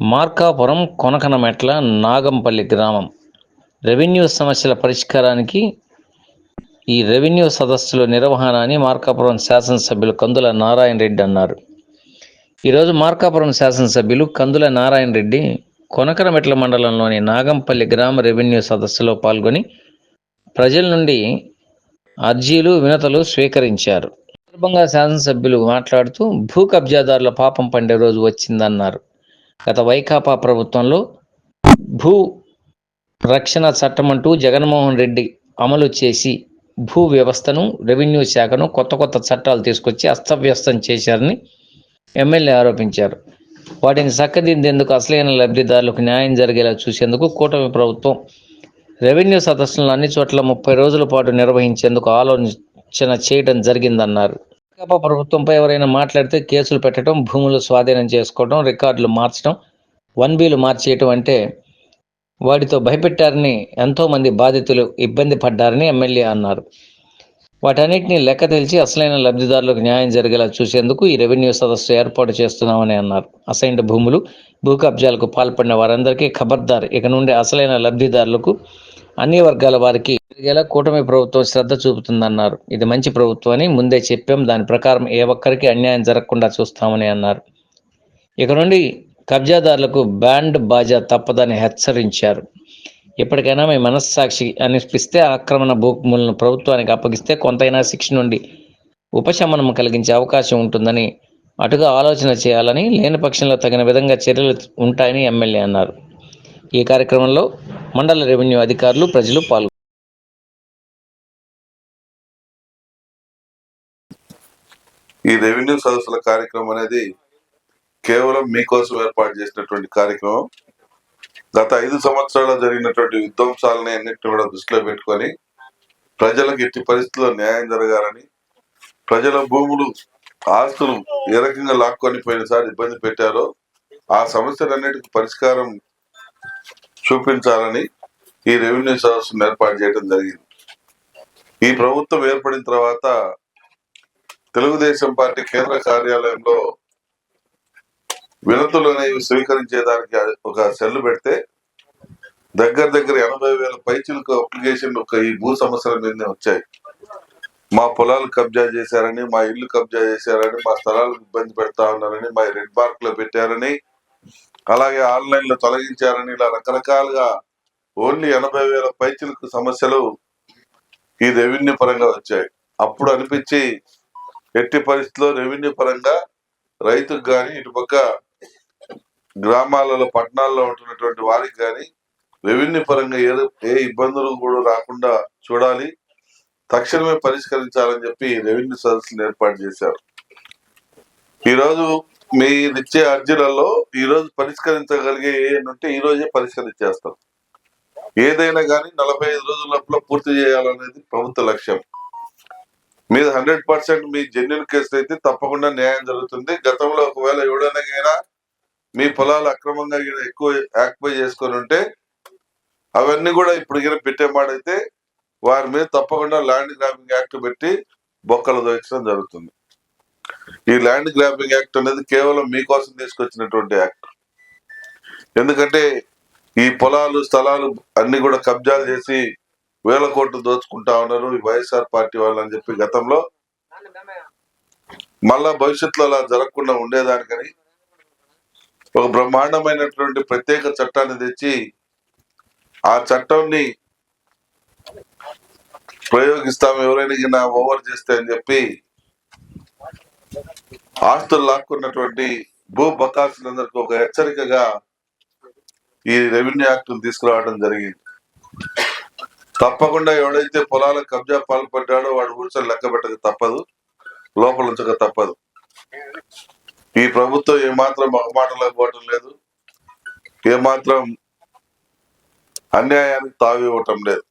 మార్కాపురం కొనకనమెట్ల నాగంపల్లి గ్రామం. రెవెన్యూ సమస్యల పరిష్కారానికి ఈ రెవెన్యూ సదస్సుల నిర్వహణ అని మార్కాపురం శాసనసభ్యులు కందుల నారాయణ రెడ్డి అన్నారు. ఈరోజు మార్కాపురం శాసనసభ్యులు కందుల నారాయణ రెడ్డి కొనకనమెట్ల మండలంలోని నాగంపల్లి గ్రామ రెవెన్యూ సదస్సులో పాల్గొని ప్రజల నుండి అర్జీలు వినతలు స్వీకరించారు. సందర్భంగా శాసనసభ్యులు మాట్లాడుతూ భూ కబ్జాదారుల పాపం పండే రోజు వచ్చిందన్నారు. గత వైకాపా ప్రభుత్వంలో భూ రక్షణ చట్టం అంటూ జగన్మోహన్ రెడ్డి అమలు చేసి భూ వ్యవస్థను రెవెన్యూ శాఖను కొత్త కొత్త చట్టాలు తీసుకొచ్చి అస్తవ్యస్తం చేశారని ఎమ్మెల్యే ఆరోపించారు. వాటిని చక్కదిద్దేందుకు అసలైన లబ్ధిదారులకు న్యాయం జరిగేలా చూసేందుకు కూటమి ప్రభుత్వం రెవెన్యూ సదస్సులను అన్ని చోట్ల ముప్పై రోజుల పాటు నిర్వహించేందుకు ఆలోచన చేయడం జరిగిందన్నారు. వైకాపా ప్రభుత్వంపై ఎవరైనా మాట్లాడితే కేసులు పెట్టడం భూములు స్వాధీనం చేసుకోవడం రికార్డులు మార్చడం వన్ బీలు మార్చేయటం అంటే వాటితో భయపెట్టారని ఎంతోమంది బాధితులు ఇబ్బంది పడ్డారని ఎమ్మెల్యే అన్నారు. వాటన్నిటిని లెక్క తెలిసి అసలైన లబ్ధిదారులకు న్యాయం జరిగేలా చూసేందుకు ఈ రెవెన్యూ సదస్సు ఏర్పాటు చేస్తున్నామని అన్నారు. అసైన్డ్ భూములు భూ కబ్జాలకు పాల్పడిన వారందరికీ ఖబర్దార్. ఇక నుండి అసలైన లబ్ధిదారులకు అన్ని వర్గాల వారికి జరిగేలా కూటమి ప్రభుత్వం శ్రద్ధ చూపుతుందన్నారు. ఇది మంచి ప్రభుత్వం అని ముందే చెప్పాం. దాని ప్రకారం ఏ ఒక్కరికి అన్యాయం జరగకుండా చూస్తామని అన్నారు. ఇక నుండి కబ్జాదారులకు బ్యాండ్ బాజా తప్పదని హెచ్చరించారు. ఎప్పటికైనా మీ మనస్సాక్షి అనిపిస్తే ఆక్రమణ భూములను ప్రభుత్వానికి అప్పగిస్తే కొంతైనా శిక్ష నుండి ఉపశమనం కలిగించే అవకాశం ఉంటుందని అటుగా ఆలోచన చేయాలని లేని పక్షంలో తగిన విధంగా చర్యలు ఉంటాయని ఎమ్మెల్యే అన్నారు. ఈ కార్యక్రమంలో మండల రెవెన్యూ అధికారులు ప్రజలు పాల్గొన్నారు. ఈ రెవెన్యూ సదస్సుల కార్యక్రమం అనేది కేవలం మీకోసం ఏర్పాటు చేసినటువంటి కార్యక్రమం. గత ఐదు సంవత్సరాల్లో జరిగినటువంటి విధ్వంసాలని అన్నింటిని కూడా దృష్టిలో పెట్టుకొని ప్రజలకు ఎట్టి పరిస్థితుల్లో న్యాయం జరగాలని ప్రజల భూములు ఆస్తులు ఏ రకంగా లాక్కొని పోయినసారి ఇబ్బంది పెట్టారో ఆ సమస్యలన్నిటికీ పరిష్కారం చూపించాలని ఈ రెవెన్యూ సదస్సును ఏర్పాటు చేయడం జరిగింది. ఈ ప్రభుత్వం ఏర్పడిన తర్వాత తెలుగుదేశం పార్టీ కేంద్ర కార్యాలయంలో వినతులు అనేవి స్వీకరించేదానికి ఒక సెల్ పెడితే దగ్గర దగ్గర ఎనభై వేల పైచులకు అప్లికేషన్ ఒక ఈ భూ సమస్యల మీదనే వచ్చాయి. మా పొలాలు కబ్జా చేశారని మా ఇల్లు కబ్జా చేశారని మా స్థలాలకు ఇబ్బంది పెడతా ఉన్నారని మా రెడ్ మార్క్లో పెట్టారని అలాగే ఆన్లైన్లో తొలగించారని ఇలా రకరకాలుగా ఓన్లీ ఎనభై వేల పైచులకు సమస్యలు ఈ రెవెన్యూ పరంగా వచ్చాయి. అప్పుడు అనిపించి ఎట్టి పరిస్థితుల్లో రెవెన్యూ పరంగా రైతుకు కానీ ఇటుపక్క గ్రామాలలో పట్టణాల్లో ఉంటున్నటువంటి వారికి కానీ రెవెన్యూ పరంగా ఏ ఏ ఇబ్బందులు కూడా రాకుండా చూడాలి. తక్షణమే పరిష్కరించాలని చెప్పి రెవెన్యూ సదస్సులు ఏర్పాటు చేశారు. ఈరోజు మీ ఇచ్చే అర్జీలలో ఈరోజు పరిష్కరించగలిగే ఏంటంటే ఈ రోజే పరిష్కరించేస్తారు ఏదైనా కానీ నలభై ఐదు రోజుల లోపల పూర్తి చేయాలనేది ప్రభుత్వ లక్ష్యం. మీద హండ్రెడ్ పర్సెంట్ మీ జెన్యున్ కేసు అయితే తప్పకుండా న్యాయం జరుగుతుంది. గతంలో ఒకవేళ ఎవడనగైనా మీ పొలాలు అక్రమంగా ఎక్కువ యాక్పై చేసుకొని ఉంటే అవన్నీ కూడా ఇప్పుడు ఇక్కడ పెట్టేమాడైతే వారి మీద తప్పకుండా ల్యాండ్ గ్రాబింగ్ యాక్ట్ పెట్టి బొక్కలు దోచడం జరుగుతుంది. ఈ ల్యాండ్ గ్రాబింగ్ యాక్ట్ అనేది కేవలం మీకోసం తీసుకొచ్చినటువంటి యాక్ట్ ఎందుకంటే ఈ పొలాలు స్థలాలు అన్ని కూడా కబ్జాలు చేసి వేల కోట్లు దోచుకుంటా ఉన్నారు ఈ వైఎస్ఆర్ పార్టీ వాళ్ళు అని చెప్పి గతంలో. మళ్ళా భవిష్యత్తులో అలా జరగకుండా ఉండేదానికని ఒక బ్రహ్మాండమైనటువంటి ప్రత్యేక చట్టాన్ని తెచ్చి ఆ చట్టాన్ని ప్రయోగిస్తాం ఎవరైనా ఓవర్ చేస్తే అని చెప్పి ఆస్తులు లాక్కున్నటువంటి భూ బకాసులందరికీ ఒక హెచ్చరికగా ఈ రెవెన్యూ యాక్ట్ తీసుకురావడం జరిగింది. తప్పకుండా ఎవడైతే పొలాల కబ్జా పాల్పడ్డాడో వాడు ఊరిసలు లెక్క పెట్టక తప్పదు. లోపల ఉంచక తప్పదు. ఈ ప్రభుత్వం ఏమాత్రం మొహమాటలకు పోవటం లేదు. ఏమాత్రం అన్యాయానికి తావి ఇవ్వటం లేదు.